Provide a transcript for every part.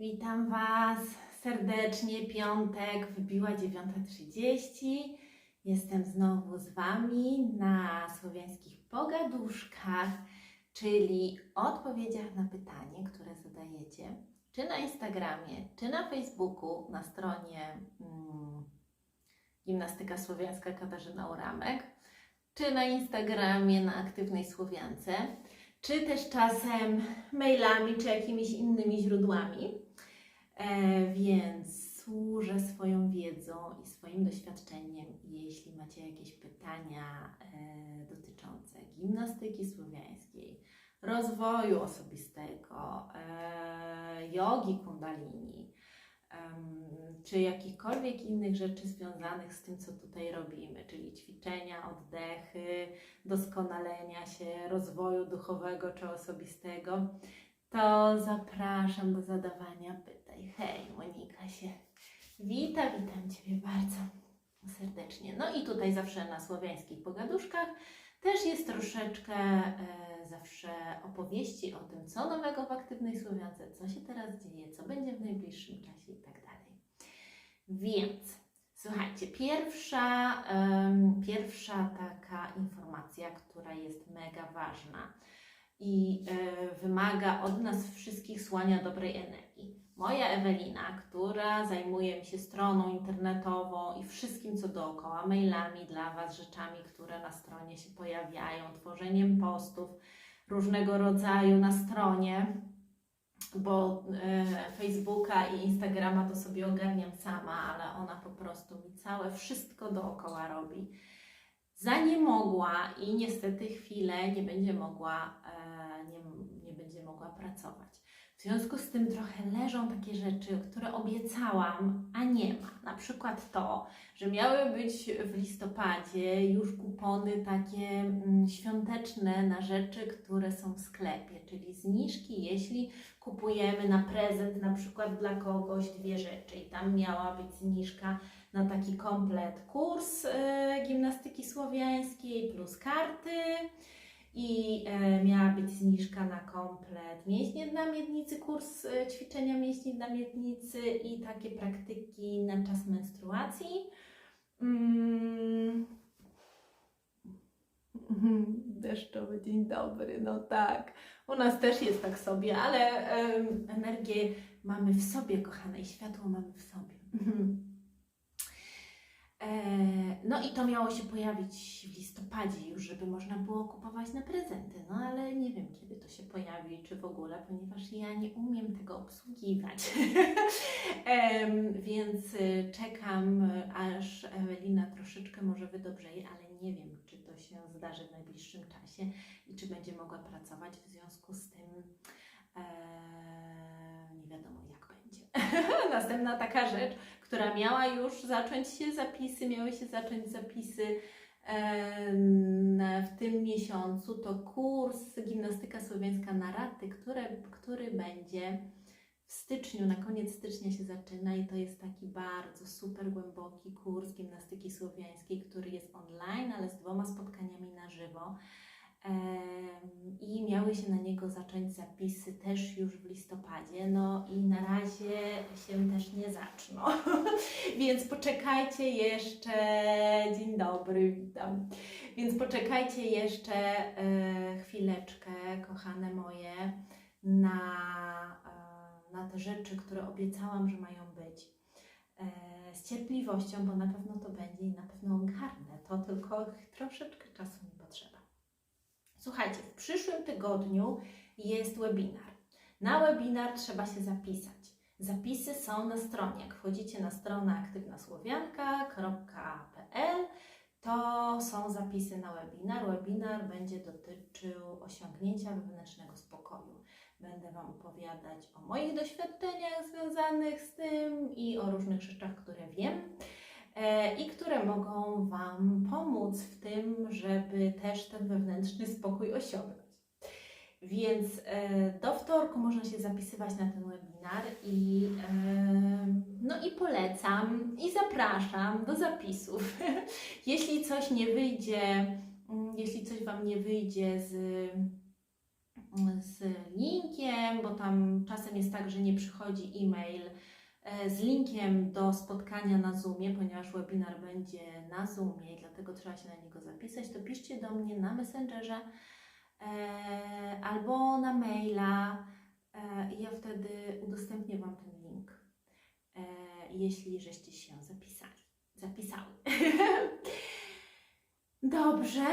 Witam Was serdecznie. Piątek, wybiła 9.30. Jestem znowu z Wami na słowiańskich pogaduszkach, czyli odpowiedziach na pytanie, które zadajecie, czy na Instagramie, czy na Facebooku, na stronie mm, Gimnastyka Słowiańska Katarzyna Uramek, czy na Instagramie na Aktywnej Słowiance, czy też czasem mailami, czy jakimiś innymi źródłami. E, więc służę swoją wiedzą i swoim doświadczeniem. Jeśli macie jakieś pytania e, dotyczące gimnastyki słowiańskiej, rozwoju osobistego, e, jogi kundalini, czy jakichkolwiek innych rzeczy związanych z tym, co tutaj robimy, czyli ćwiczenia, oddechy, doskonalenia się, rozwoju duchowego czy osobistego, to zapraszam do zadawania pytań. Hej, Monika się wita, witam Ciebie bardzo serdecznie. No i tutaj zawsze na słowiańskich pogaduszkach też jest troszeczkę e, zawsze opowieści o tym, co nowego w aktywnej Słowiance, co się teraz dzieje, co będzie w najbliższym czasie i tak dalej. Więc słuchajcie, pierwsza, pierwsza taka informacja, która jest mega ważna i e, wymaga od nas wszystkich słania dobrej energii. Moja Ewelina, która zajmuje się stroną internetową i wszystkim co dookoła, mailami dla Was, rzeczami, które na stronie się pojawiają, tworzeniem postów różnego rodzaju na stronie, bo e, Facebooka i Instagrama to sobie ogarniam sama, ale ona po prostu mi całe wszystko dookoła robi. Za nie mogła i niestety chwilę nie będzie mogła, e, nie, nie będzie mogła pracować. W związku z tym trochę leżą takie rzeczy, które obiecałam, a nie ma. Na przykład to, że miały być w listopadzie już kupony takie mm, świąteczne na rzeczy, które są w sklepie, czyli zniżki, jeśli kupujemy na prezent na przykład dla kogoś dwie rzeczy i tam miała być zniżka na taki komplet kurs e, gimnastyki słowiańskiej plus karty i e, miała być zniżka na komplet mięśnie dla miednicy, kurs e, ćwiczenia mięśni dla miednicy i takie praktyki na czas menstruacji. Mm. Deszczowy dzień dobry, no tak. U nas też jest tak sobie, ale energię mamy w sobie, kochane, i światło mamy w sobie. E, No i to miało się pojawić w listopadzie już, żeby można było kupować na prezenty. No ale nie wiem, kiedy to się pojawi, czy w ogóle, ponieważ ja nie umiem tego obsługiwać. Więc y, czekam, aż Ewelina troszeczkę może wydobrzeje, ale nie wiem, czy to się zdarzy w najbliższym czasie i czy będzie mogła pracować. W związku z tym e, nie wiadomo, jak będzie. Następna taka rzecz, która miała już zacząć się zapisy, miały się zacząć zapisy w tym miesiącu, to kurs Gimnastyka Słowiańska na raty, które, który będzie w styczniu, na koniec stycznia się zaczyna i to jest taki bardzo super głęboki kurs gimnastyki słowiańskiej, który jest online, ale z dwoma spotkaniami na żywo. I miały się na niego zacząć zapisy też już w listopadzie, no i na razie się też nie zaczną. Więc poczekajcie jeszcze. Dzień dobry, witam. Więc poczekajcie jeszcze e, chwileczkę, kochane moje, na, e, na te rzeczy, które obiecałam, że mają być. E, z cierpliwością, bo na pewno to będzie i na pewno ogarnę. To tylko troszeczkę czasu mi. Słuchajcie, w przyszłym tygodniu jest webinar. Na webinar trzeba się zapisać. Zapisy są na stronie. Jak wchodzicie na stronę aktywnosłowianka.pl, to są zapisy na webinar. Webinar będzie dotyczył osiągnięcia wewnętrznego spokoju. Będę Wam opowiadać o moich doświadczeniach związanych z tym i o różnych rzeczach, które wiem i które mogą Wam pomóc w tym, żeby też ten wewnętrzny spokój osiągnąć. Więc e, do wtorku można się zapisywać na ten webinar i, e, no i polecam i zapraszam do zapisów. jeśli coś nie wyjdzie, mm, jeśli coś Wam nie wyjdzie z z linkiem, bo tam czasem jest tak, że nie przychodzi e-mail e, z linkiem do spotkania na Zoomie, ponieważ webinar będzie na Zoomie i dlatego trzeba się na niego zapisać, to piszcie do mnie na Messengerze e, albo na maila e, i ja wtedy udostępnię Wam ten link, e, jeśli żeście się zapisali, zapisały. Dobrze.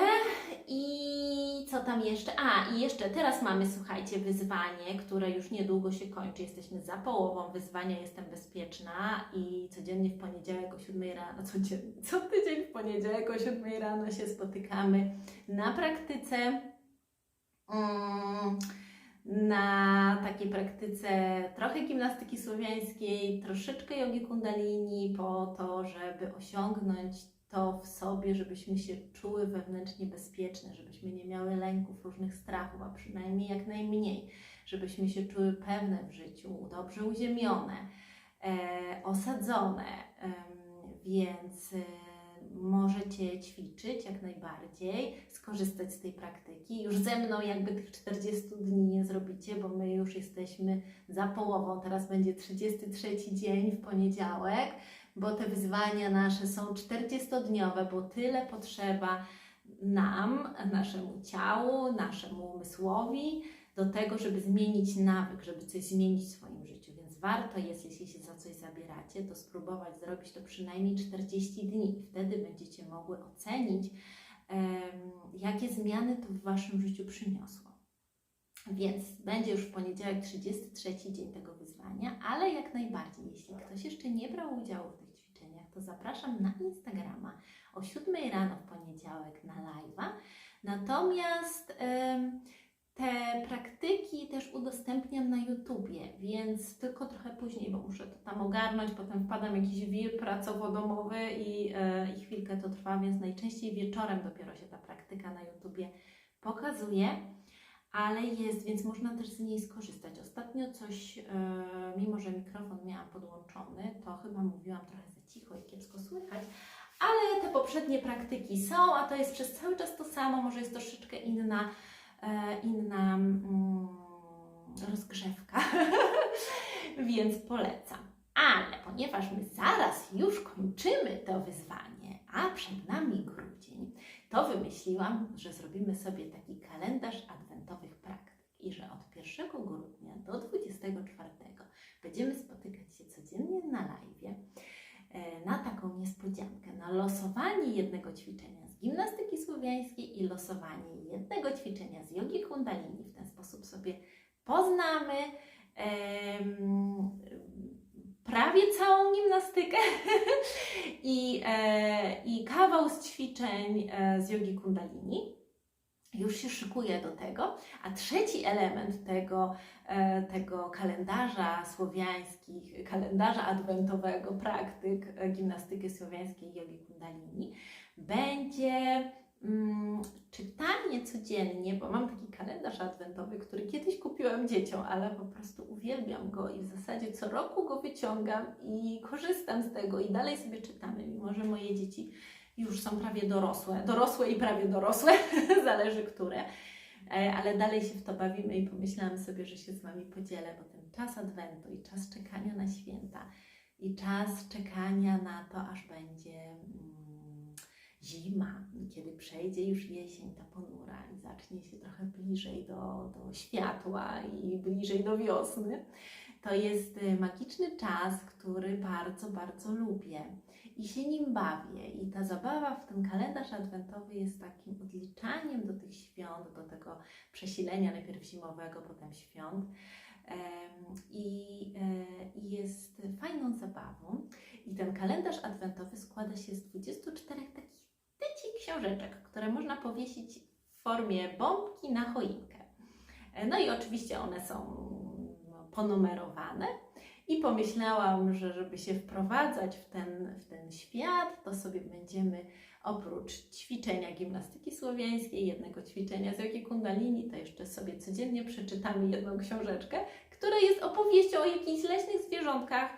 I co tam jeszcze? A, i jeszcze teraz mamy, słuchajcie, wyzwanie, które już niedługo się kończy. Jesteśmy za połową wyzwania, jestem bezpieczna i codziennie w poniedziałek o 7 rano, codziennie, co tydzień w poniedziałek o 7 rano się spotykamy na praktyce. Mm, na takiej praktyce trochę gimnastyki słowiańskiej, troszeczkę jogi kundalini, po to, żeby osiągnąć to w sobie, żebyśmy się czuły wewnętrznie bezpieczne, żebyśmy nie miały lęków, różnych strachów, a przynajmniej jak najmniej, żebyśmy się czuły pewne w życiu, dobrze uziemione, e, osadzone. Em, więc e, możecie ćwiczyć jak najbardziej, skorzystać z tej praktyki. Już ze mną jakby tych 40 dni nie zrobicie, bo my już jesteśmy za połową. Teraz będzie 33 dzień w poniedziałek bo te wyzwania nasze są 40-dniowe, bo tyle potrzeba nam, naszemu ciału, naszemu umysłowi do tego, żeby zmienić nawyk, żeby coś zmienić w swoim życiu. Więc warto jest, jeśli się za coś zabieracie, to spróbować zrobić to przynajmniej 40 dni. Wtedy będziecie mogły ocenić, jakie zmiany to w Waszym życiu przyniosło. Więc będzie już w poniedziałek 33 dzień tego wyzwania, ale jak najbardziej, jeśli ktoś jeszcze nie brał udziału w ćwiczeniach, to zapraszam na Instagrama o 7 rano w poniedziałek na live'a. Natomiast te praktyki też udostępniam na YouTubie, więc tylko trochę później, bo muszę to tam ogarnąć, potem wpadam jakiś wir pracowo-domowy i, e, i chwilkę to trwa, więc najczęściej wieczorem dopiero się ta praktyka na YouTubie pokazuje ale jest, więc można też z niej skorzystać. Ostatnio coś, e, mimo że mikrofon miałam podłączony, to chyba mówiłam trochę za cicho i kiepsko słychać, ale te poprzednie praktyki są, a to jest przez cały czas to samo, może jest troszeczkę inna, e, inna mm, rozgrzewka, więc polecam. Ale ponieważ my zaraz już kończymy to wyzwanie, a przed nami grudzień, to wymyśliłam, że zrobimy sobie taki kalendarz adwentowych praktyk i że od 1 grudnia do 24 będziemy spotykać się codziennie na live e, na taką niespodziankę, na losowanie jednego ćwiczenia z gimnastyki słowiańskiej i losowanie jednego ćwiczenia z jogi kundalini. W ten sposób sobie poznamy prawie całą gimnastykę i, e, i kawał z ćwiczeń e, z jogi kundalini. Już się szykuję do tego. A trzeci element tego, e, tego kalendarza słowiańskich, kalendarza adwentowego praktyk e, gimnastyki słowiańskiej jogi kundalini będzie mm, czytanie codziennie, bo mam taki kalendarz adwentowy, który kiedyś kupiłam dzieciom, ale po prostu uwielbiam go i w zasadzie co roku go wyciągam i korzystam z tego i dalej sobie czytamy, mimo że moje dzieci już są prawie dorosłe, dorosłe i prawie dorosłe, zależy które, E, ale dalej się w to bawimy i pomyślałam sobie, że się z Wami podzielę, bo ten czas adwentu i czas czekania na święta i czas czekania na to, aż będzie mm, zima, kiedy przejdzie już jesień, ta ponura i zacznie się trochę bliżej do, do światła i bliżej do wiosny. To jest y, magiczny czas, który bardzo, bardzo lubię i się nim bawię. I ta zabawa w ten kalendarz adwentowy jest takim odliczaniem do tych świąt, do tego przesilenia najpierw zimowego, potem świąt. I, e, I jest fajną zabawą. I ten kalendarz adwentowy składa się z 24 takich książeczek, które można powiesić w formie bombki na choinkę. No i oczywiście one są no, ponumerowane. I pomyślałam, że żeby się wprowadzać w ten, w ten świat, to sobie będziemy oprócz ćwiczenia gimnastyki słowiańskiej, jednego ćwiczenia z jogi kundalini, to jeszcze sobie codziennie przeczytamy jedną książeczkę, która jest opowieścią o jakichś leśnych zwierzątkach,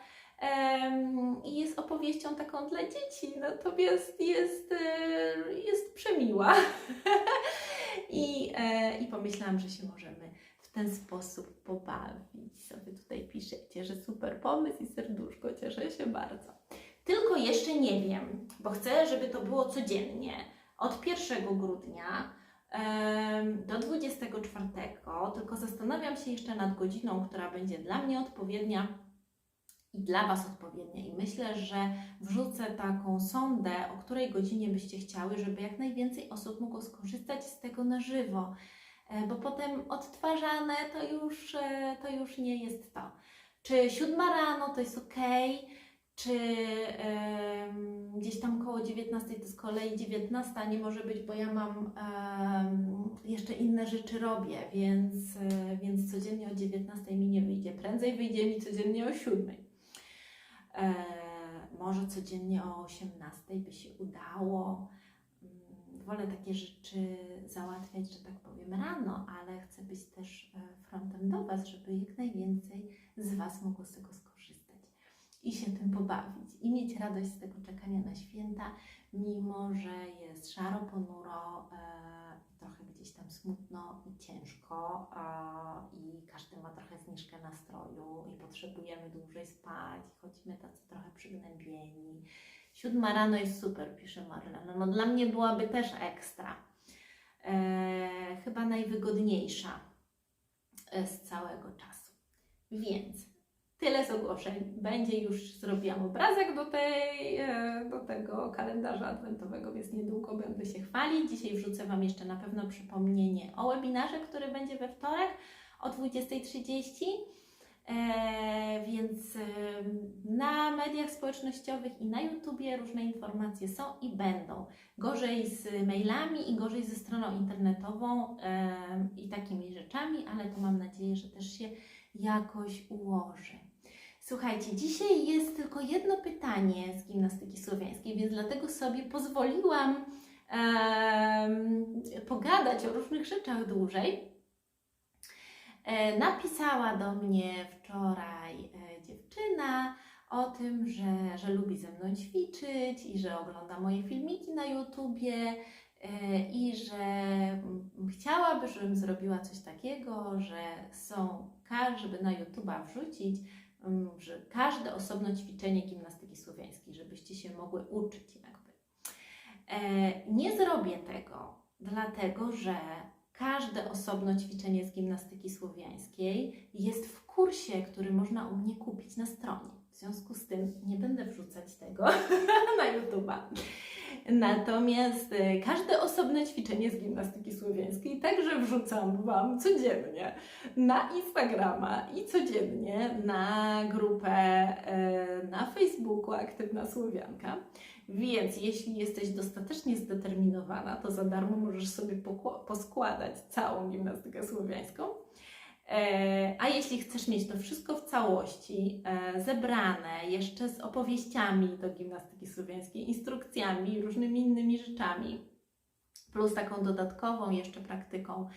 i jest opowieścią taką dla dzieci, natomiast jest, e, jest przemiła. I, e, I pomyślałam, że się możemy w ten sposób pobawić. Sobie tutaj piszecie, że super pomysł i serduszko, cieszę się bardzo. Tylko jeszcze nie wiem, bo chcę, żeby to było codziennie. Od 1 grudnia do 24, tylko zastanawiam się jeszcze nad godziną, która będzie dla mnie odpowiednia i dla Was odpowiednia. I myślę, że wrzucę taką sondę, o której godzinie byście chciały, żeby jak najwięcej osób mogło skorzystać z tego na żywo. E, Bo potem odtwarzane to już, e, to już nie jest to. Czy siódma rano to jest ok, czy em, gdzieś tam koło 19 to z kolei 19 nie może być, bo ja mam em, jeszcze inne rzeczy robię, więc, e, więc codziennie o 19 mi nie wyjdzie. Prędzej wyjdzie mi codziennie o 7. E, może codziennie o 18 by się udało. Mm, Wolę takie rzeczy załatwiać, że tak powiem, rano, ale chcę być też e, frontem do Was, żeby jak najwięcej z Was mogło z tego skorzystać i się tym pobawić i mieć radość z tego czekania na święta, mimo że jest szaro, ponuro, e, gdzieś tam smutno i ciężko e, i każdy ma trochę zniżkę nastroju i potrzebujemy dłużej spać, chodzimy tacy trochę przygnębieni. Siódma rano jest super, pisze Marlena. No dla mnie byłaby też ekstra. E, chyba najwygodniejsza e, z całego czasu. Więc tyle z ogłoszeń. Będzie już zrobiłam obrazek do, tej, e, do tego kalendarza adwentowego, więc niedługo będę się chwalić. Dzisiaj wrzucę Wam jeszcze na pewno przypomnienie o webinarze, który będzie we wtorek o 20.30. E, więc e, na mediach społecznościowych i na YouTubie różne informacje są i będą. Gorzej z mailami i gorzej ze stroną internetową e, i takimi rzeczami, ale to mam nadzieję, że też się jakoś ułoży. Słuchajcie, dzisiaj jest tylko jedno pytanie z gimnastyki słowiańskiej, więc dlatego sobie pozwoliłam em, pogadać o różnych rzeczach dłużej. E, napisała do mnie wczoraj e, dziewczyna o tym, że, że lubi ze mną ćwiczyć i że ogląda moje filmiki na YouTubie e, i że chciałaby, żebym zrobiła coś takiego, że są, ka- żeby na YouTuba wrzucić, że każde osobno ćwiczenie gimnastyki słowiańskiej, żebyście się mogły uczyć jakby. E, Nie zrobię tego, dlatego że każde osobno ćwiczenie z gimnastyki słowiańskiej jest w kursie, który można u mnie kupić na stronie. W związku z tym nie będę wrzucać tego na YouTube'a. Natomiast e, każde osobne ćwiczenie z gimnastyki słowiańskiej także wrzucam Wam codziennie na Instagrama i codziennie na grupę e, na Facebooku Aktywna Słowianka. Więc jeśli jesteś dostatecznie zdeterminowana, to za darmo możesz sobie poskładać całą gimnastykę słowiańską. E, A jeśli chcesz mieć to wszystko w całości, e, zebrane jeszcze z opowieściami do gimnastyki słowiańskiej, instrukcjami różnymi innymi rzeczami, plus taką dodatkową jeszcze praktyką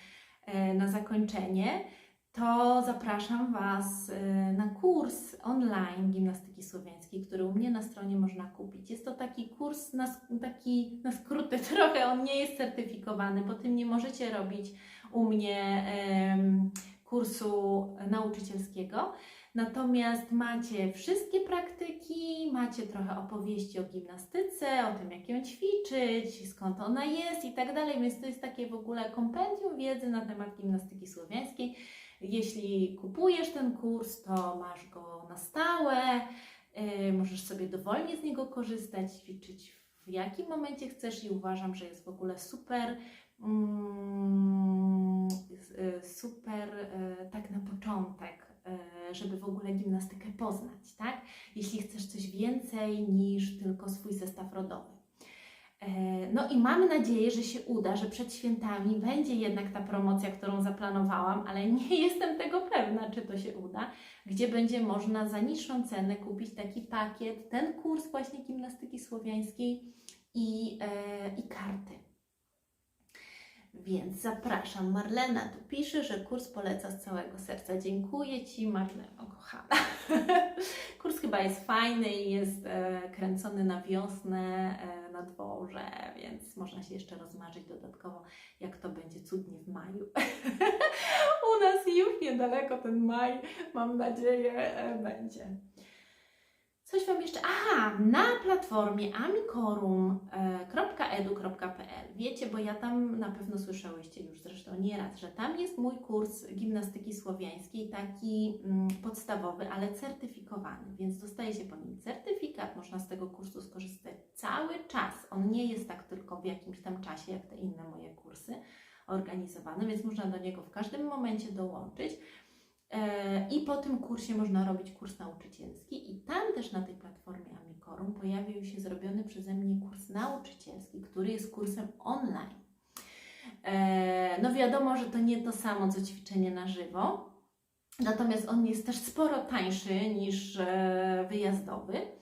e, na zakończenie, to zapraszam Was na kurs online gimnastyki słowiańskiej, który u mnie na stronie można kupić. Jest to taki kurs na, taki na skróty trochę, on nie jest certyfikowany, bo tym nie możecie robić u mnie kursu nauczycielskiego. Natomiast macie wszystkie praktyki, macie trochę opowieści o gimnastyce, o tym, jak ją ćwiczyć, skąd ona jest i tak dalej. Więc to jest takie w ogóle kompendium wiedzy na temat gimnastyki słowiańskiej. Jeśli kupujesz ten kurs, to masz go na stałe, yy, możesz sobie dowolnie z niego korzystać, ćwiczyć w jakim momencie chcesz i uważam, że jest w ogóle super. mm, super y, tak na początek, y, żeby w ogóle gimnastykę poznać, tak? Jeśli chcesz coś więcej niż tylko swój zestaw rodowy. E, No i mam nadzieję, że się uda, że przed świętami będzie jednak ta promocja, którą zaplanowałam, ale nie jestem tego pewna, czy to się uda, gdzie będzie można za niższą cenę kupić taki pakiet, ten kurs właśnie gimnastyki słowiańskiej i, e, i karty. Więc zapraszam. Marlena tu pisze, że kurs poleca z całego serca. Dziękuję Ci, Marleno, kochana. kurs chyba jest fajny i jest e, kręcony na wiosnę e, na dworze, więc można się jeszcze rozmarzyć dodatkowo, jak to będzie cudnie w maju. U nas już niedaleko ten maj, mam nadzieję, e, będzie. Coś Wam jeszcze. Aha, na platformie amikorum.edu.pl. Wiecie, bo ja tam na pewno słyszałyście już zresztą nieraz, że tam jest mój kurs gimnastyki słowiańskiej, taki mm, podstawowy, ale certyfikowany, więc dostaje się po nim certyfikat, można z tego kursu skorzystać cały czas. On nie jest tak tylko w jakimś tam czasie, jak te inne moje kursy organizowane, więc można do niego w każdym momencie dołączyć. E, I po tym kursie można robić kurs nauczycielski i tam też na tej platformie Amikorum pojawił się zrobiony przeze mnie kurs nauczycielski, który jest kursem online. E, No wiadomo, że to nie to samo co ćwiczenie na żywo, natomiast on jest też sporo tańszy niż e, wyjazdowy.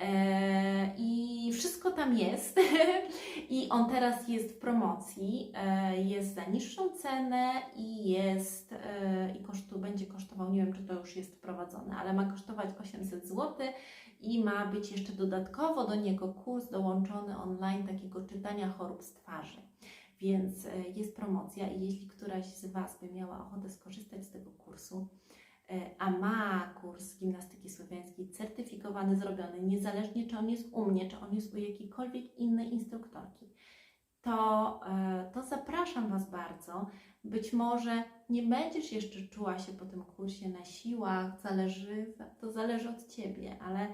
E, I wszystko tam jest. I on teraz jest w promocji. E, Jest za niższą cenę i jest e, i kosztu, będzie kosztował, nie wiem czy to już jest wprowadzone, ale ma kosztować 800 zł i ma być jeszcze dodatkowo do niego kurs dołączony online takiego czytania chorób z twarzy. Więc jest promocja i jeśli któraś z Was by miała ochotę skorzystać z tego kursu, a ma kurs gimnastyki zrobiony, niezależnie czy on jest u mnie, czy on jest u jakiejkolwiek innej instruktorki, to, e, to zapraszam Was bardzo. Być może nie będziesz jeszcze czuła się po tym kursie na siłach, zależy, to zależy od Ciebie, ale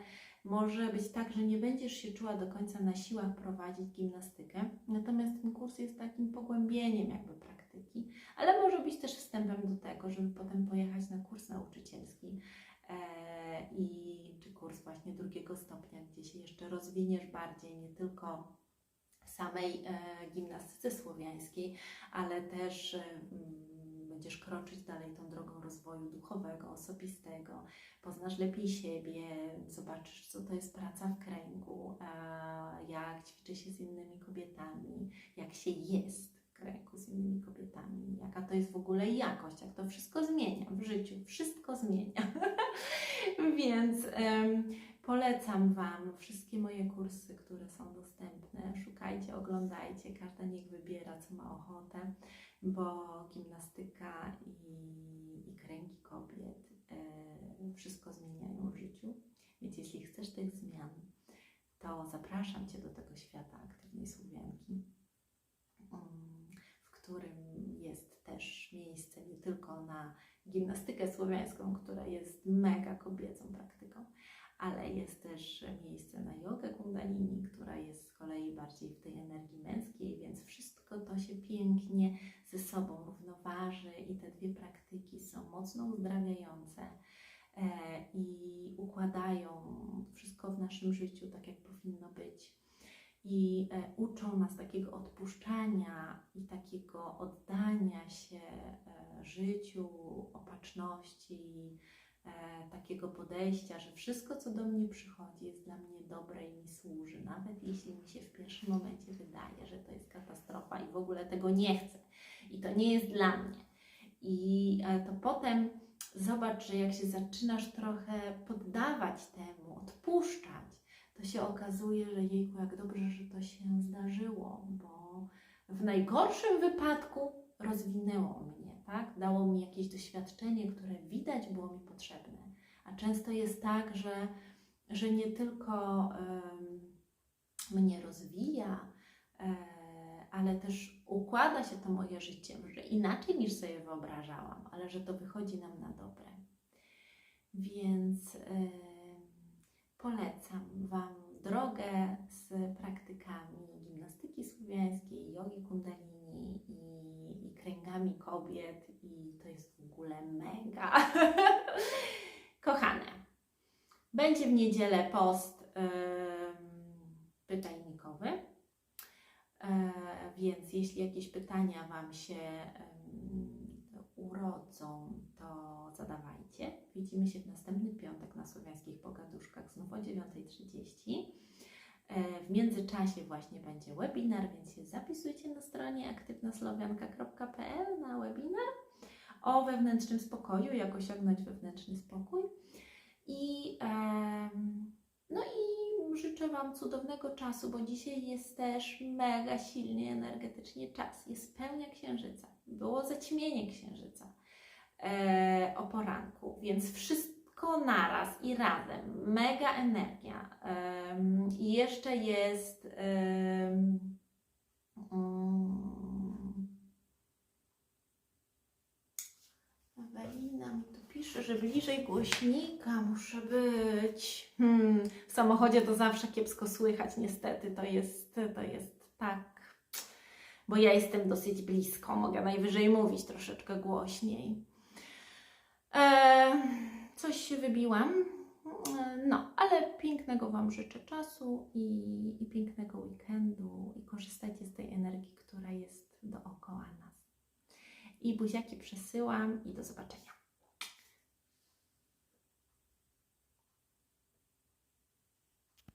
może być tak, że nie będziesz się czuła do końca na siłach prowadzić gimnastykę, natomiast ten kurs jest takim pogłębieniem jakby praktyki, ale może być też wstępem do tego, żeby potem pojechać na kurs nauczycielski i czy kurs właśnie drugiego stopnia, gdzie się jeszcze rozwiniesz bardziej, nie tylko w samej e, gimnastyce słowiańskiej, ale też e, mm, będziesz kroczyć dalej tą drogą rozwoju duchowego, osobistego, poznasz lepiej siebie, zobaczysz, co to jest praca w kręgu, e, jak ćwiczy się z innymi kobietami, jak się jest kręgu z innymi kobietami, jaka to jest w ogóle jakość, jak to wszystko zmienia w życiu, wszystko zmienia. Więc polecam Wam wszystkie moje kursy, które są dostępne. Szukajcie, oglądajcie, każda niech wybiera, co ma ochotę, bo gimnastyka i, i kręgi kobiet e, wszystko zmieniają w życiu. Więc jeśli chcesz tych zmian, to zapraszam Cię do tego świata aktywnej Słowianki, mm, w którym jest też miejsce nie tylko na gimnastykę słowiańską, która jest mega kobiecą praktyką, ale jest też miejsce na jogę kundalini, która jest z kolei bardziej w tej energii męskiej, więc wszystko to się pięknie ze sobą równoważy i te dwie praktyki są mocno uzdrawiające e, i układają wszystko w naszym życiu tak, jak powinno być. I e, uczą nas takiego odpuszczania i takiego oddania się e, życiu, opatrzności, e, takiego podejścia, że wszystko, co do mnie przychodzi, jest dla mnie dobre i mi służy, nawet jeśli mi się w pierwszym momencie wydaje, że to jest katastrofa i w ogóle tego nie chcę i to nie jest dla mnie. I to potem zobacz, że jak się zaczynasz trochę poddawać temu, odpuszczać, to się okazuje, że jejku, jak dobrze, że to się zdarzyło, bo w najgorszym wypadku rozwinęło mnie, tak? Dało mi jakieś doświadczenie, które widać było mi potrzebne. A często jest tak, że, że nie tylko em, mnie rozwija, e, ale też układa się to moje życie, że inaczej niż sobie wyobrażałam, ale że to wychodzi nam na dobre. Więc em, polecam Wam drogę z praktykami gimnastyki słowiańskiej, jogi kundalini i, i kręgami kobiet i to jest w ogóle mega. Kochane, będzie w niedzielę post em, pytajnikowy, e, więc jeśli jakieś pytania Wam się urodzą, to zadawajcie. Widzimy się w następny piątek na Słowiańskich Pogaduszkach znów o 9.30. E, W międzyczasie właśnie będzie webinar, więc się zapisujcie na stronie aktywnosłowianka.pl na webinar o wewnętrznym spokoju, jak osiągnąć wewnętrzny spokój. I, no i życzę Wam cudownego czasu, bo dzisiaj jest też mega silnie energetycznie czas. Jest pełnia księżyca. Było zaćmienie księżyca e, o poranku, więc wszystko naraz i razem. Mega energia. I jeszcze jest. mm, Ewelina mi tu pisze, że bliżej głośnika muszę być. Hmm, w samochodzie to zawsze kiepsko słychać, niestety. To jest, to jest tak. Bo ja jestem dosyć blisko, mogę najwyżej mówić troszeczkę głośniej. E, coś się wybiłam. No, ale pięknego Wam życzę czasu i, i pięknego weekendu i korzystajcie z tej energii, która jest dookoła nas. I buziaki przesyłam i do zobaczenia.